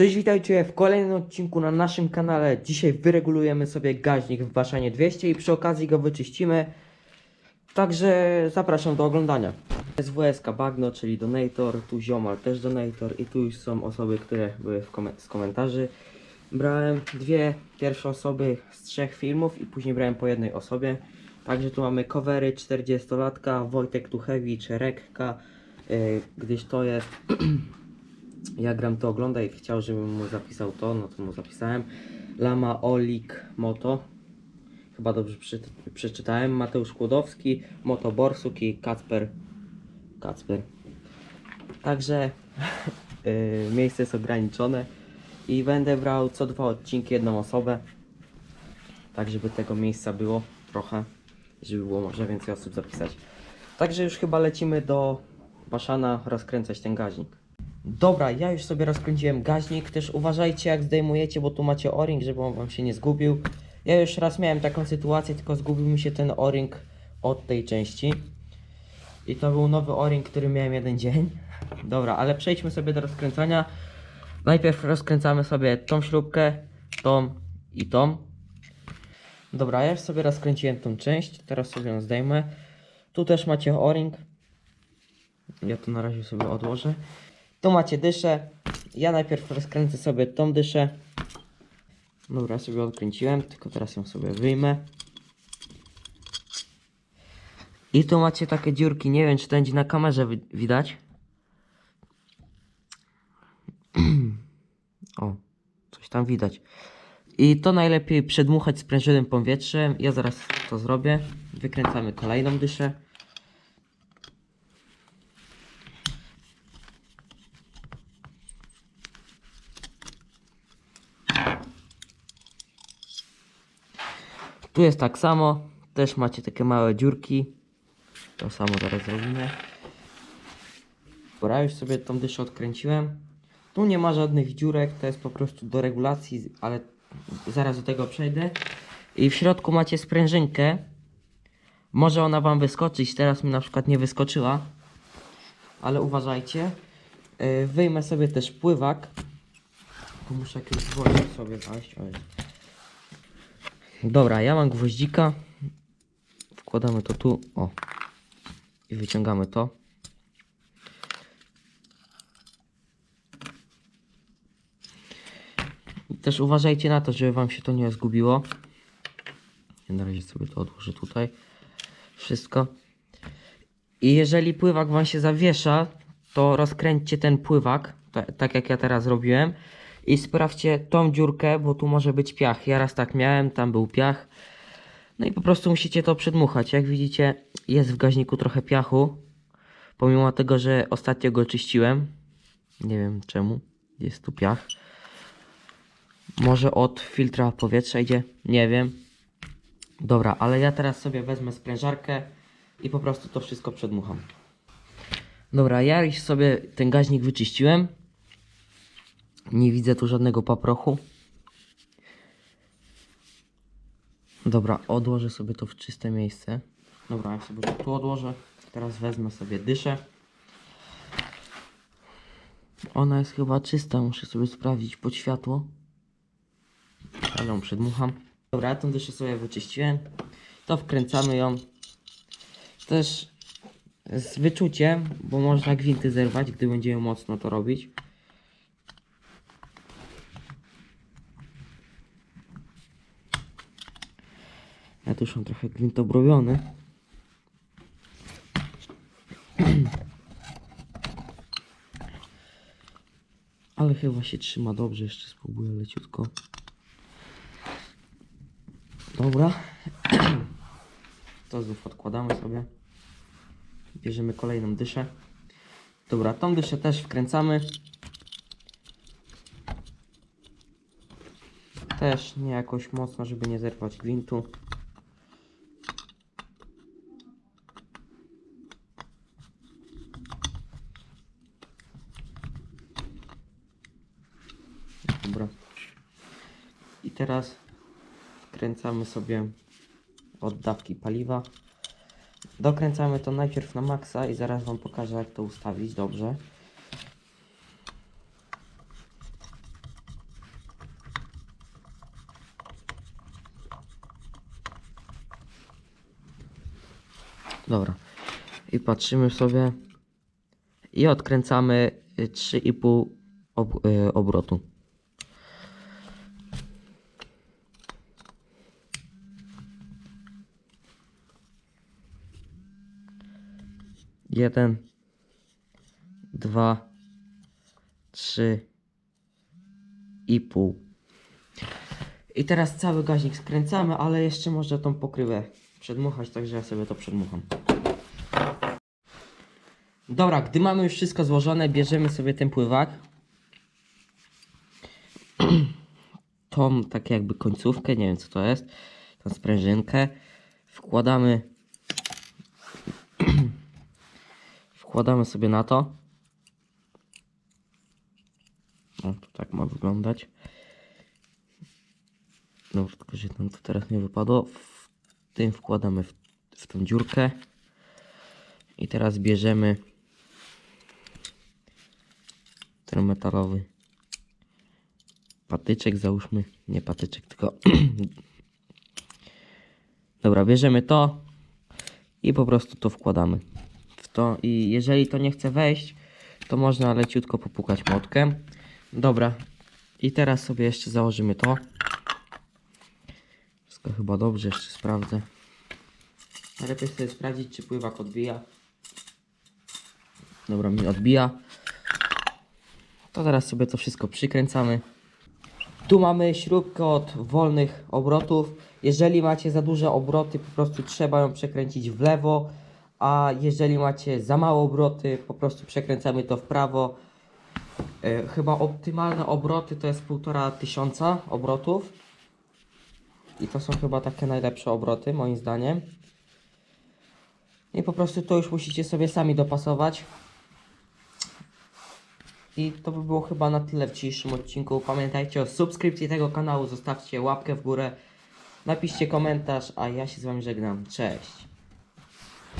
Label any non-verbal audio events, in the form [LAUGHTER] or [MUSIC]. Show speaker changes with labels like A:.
A: Cześć, witajcie w kolejnym odcinku na naszym kanale. Dzisiaj wyregulujemy sobie gaźnik w Baszanie 200 i przy okazji go wyczyścimy. Także zapraszam do oglądania. SWSK Bagno, czyli donator, tu Ziomal też donator i tu już są osoby, które były w komen- z komentarzy. Brałem dwie pierwsze osoby z trzech filmów i później brałem po jednej osobie. Także tu mamy covery 40-latka, Wojtek Tuchewicz, Rekka, yy, gdyż to jest [CLEARS THROAT] ja gram to ogląda i chciał, żebym mu zapisał to, no to mu zapisałem. Lama Olik Moto. Chyba dobrze przeczytałem. Mateusz Kłodowski, Moto Borsuk i Kacper. Kacper. Także yy, [LAUGHS] miejsce jest ograniczone i będę brał co dwa odcinki jedną osobę. Tak, żeby tego miejsca było trochę, żeby było może więcej osób zapisać. Także już chyba lecimy do Baszana rozkręcać ten gaźnik. Dobra, ja już sobie rozkręciłem gaźnik, też uważajcie jak zdejmujecie, bo tu macie o-ring, żeby on wam się nie zgubił. Ja już raz miałem taką sytuację, tylko zgubił mi się ten o-ring od tej części. I to był nowy o-ring, który miałem jeden dzień. [LAUGHS] Dobra, ale przejdźmy sobie do rozkręcania. Najpierw rozkręcamy sobie tą śrubkę, tą i tą. Dobra, ja już sobie rozkręciłem tą część, teraz sobie ją zdejmę. Tu też macie o-ring. Ja to na razie sobie odłożę. Tu macie dyszę. Ja najpierw rozkręcę sobie tą dyszę. Dobra, sobie odkręciłem, tylko teraz ją sobie wyjmę. I tu macie takie dziurki, nie wiem czy to będzie na kamerze wi- widać. [CLEARS THROAT] o, coś tam widać. I to najlepiej przedmuchać sprężonym powietrzem. Ja zaraz to zrobię. Wykręcamy kolejną dyszę. Tu jest tak samo. Też macie takie małe dziurki. To samo zaraz zrobimy. Dobra, już sobie tą dyszę odkręciłem. Tu nie ma żadnych dziurek, to jest po prostu do regulacji, ale zaraz do tego przejdę. I w środku macie sprężynkę. Może ona wam wyskoczyć, teraz mi na przykład nie wyskoczyła. Ale uważajcie. Yy, Wyjmę sobie też pływak. Tu muszę jakieś gwoździe sobie znaleźć. Dobra, ja mam gwoździka. Wkładamy to tu. O. I wyciągamy to. I Też uważajcie na to, żeby wam się to nie zgubiło. Ja na razie sobie to odłożę tutaj. Wszystko. I jeżeli pływak wam się zawiesza, to rozkręćcie ten pływak, ta, tak jak ja teraz robiłem. I sprawdźcie tą dziurkę, bo tu może być piach. Ja raz tak miałem, tam był piach. No i po prostu musicie to przedmuchać. Jak widzicie, jest w gaźniku trochę piachu. Pomimo tego, że ostatnio go czyściłem. Nie wiem czemu. Jest tu piach. Może od filtra powietrza idzie? Nie wiem. Dobra, ale ja teraz sobie wezmę sprężarkę i po prostu to wszystko przedmucham. Dobra, ja już sobie ten gaźnik wyczyściłem. Nie widzę tu żadnego paprochu. Dobra, odłożę sobie to w czyste miejsce. Dobra, ja sobie to tu odłożę. Teraz wezmę sobie dyszę. Ona jest chyba czysta, muszę sobie sprawdzić pod światło. Ale ją przedmucham. Dobra, ja tą dyszę sobie wyczyściłem. To wkręcamy ją. Też z wyczuciem, bo można gwinty zerwać, gdy będziemy mocno to robić. Mam trochę gwint obrobiony. [CLEARS THROAT] Ale chyba się trzyma dobrze, jeszcze spróbuję leciutko. Dobra. [CLEARS THROAT] To znów odkładamy sobie. Bierzemy kolejną dyszę. Dobra, tą dyszę też wkręcamy. Też nie jakoś mocno, żeby nie zerwać gwintu. teraz wkręcamy sobie oddawki paliwa. Dokręcamy to najpierw na maksa i zaraz Wam pokażę jak to ustawić dobrze. Dobra. I patrzymy sobie i odkręcamy 3,5 ob y, obrotu. Jeden, dwa, trzy i pół. I teraz cały gaźnik skręcamy, ale jeszcze można tą pokrywę przedmuchać, także ja sobie to przedmucham. Dobra, gdy mamy już wszystko złożone, bierzemy sobie ten pływak. Tą tak jakby końcówkę, nie wiem co to jest, tą sprężynkę. Wkładamy wkładamy sobie na to. O, to tak ma wyglądać. No, tylko że tam to teraz nie wypadło. W tym wkładamy w, w tą dziurkę. I teraz bierzemy ten metalowy patyczek, załóżmy. Nie patyczek, tylko. [CLEARS THROAT] Dobra, bierzemy to i po prostu to wkładamy to. I jeżeli to nie chce wejść, to można leciutko popukać młotkiem. Dobra, i teraz sobie jeszcze założymy to. Wszystko chyba dobrze, jeszcze sprawdzę. Najlepiej sobie sprawdzić, czy pływak odbija. Dobra, mi odbija. To teraz sobie to wszystko przykręcamy. Tu mamy śrubkę od wolnych obrotów. Jeżeli macie za duże obroty, po prostu trzeba ją przekręcić w lewo. A jeżeli macie za małe obroty, po prostu przekręcamy to w prawo. E, chyba optymalne obroty to jest 1,5 tysiąca obrotów. I to są chyba takie najlepsze obroty, moim zdaniem. I po prostu to już musicie sobie sami dopasować. I to by było chyba na tyle w dzisiejszym odcinku. Pamiętajcie o subskrypcji tego kanału, zostawcie łapkę w górę, napiszcie komentarz, a ja się z Wami żegnam. Cześć!